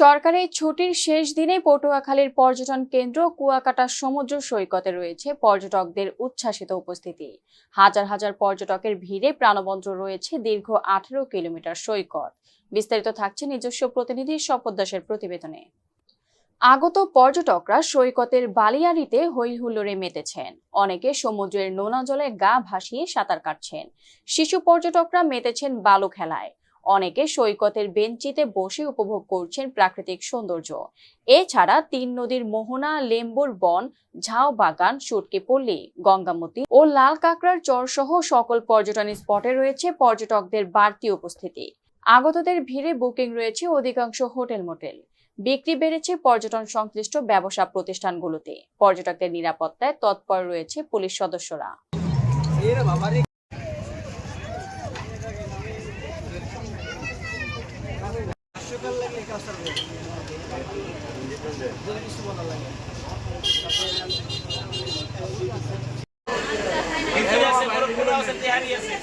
সরকারি ছুটির শেষ দিনে পটুয়াখালীর পর্যটন কেন্দ্র কুয়াকাটা সমুদ্র সৈকতে রয়েছে পর্যটকদের উচ্ছ্বাসিত উপস্থিতি। হাজার হাজার পর্যটকের ভিড়ে প্রাণবন্ত রয়েছে দীর্ঘ আঠারো কিলোমিটার সৈকত। বিস্তারিত থাকছে নিজস্ব প্রতিনিধি শপথ দাসের প্রতিবেদনে। আগত পর্যটকরা সৈকতের বালিয়াড়িতে হই হুল্লোড়ে মেতেছেন। অনেকে সমুদ্রের নোনা জলে গা ভাসিয়ে সাঁতার কাটছেন। শিশু পর্যটকরা মেতেছেন বালু খেলায়। অনেকে সৈকতের বেঞ্চিতে বসে উপভোগ করছেন প্রাকৃতিক সৌন্দর্য। এছাড়া তিন নদীর মোহনা, লেম্বুর বন ঝাও বাগান সুটকিপল্লী গঙ্গামতি ও লাল কাঁকড়ার চর সহ সকল পর্যটন স্পটে রয়েছে পর্যটকদের বাড়তি উপস্থিতি। আগতদের ভিড়ে বুকিং রয়েছে অধিকাংশ হোটেল মোটেল। বিক্রি বেড়েছে পর্যটন সংশ্লিষ্ট ব্যবসা প্রতিষ্ঠানগুলোতে। পর্যটকদের নিরাপত্তায় তৎপর রয়েছে পুলিশ সদস্যরা। দরকার লাগলে এই কাজটা যদি কিছু বলার লাগে আছে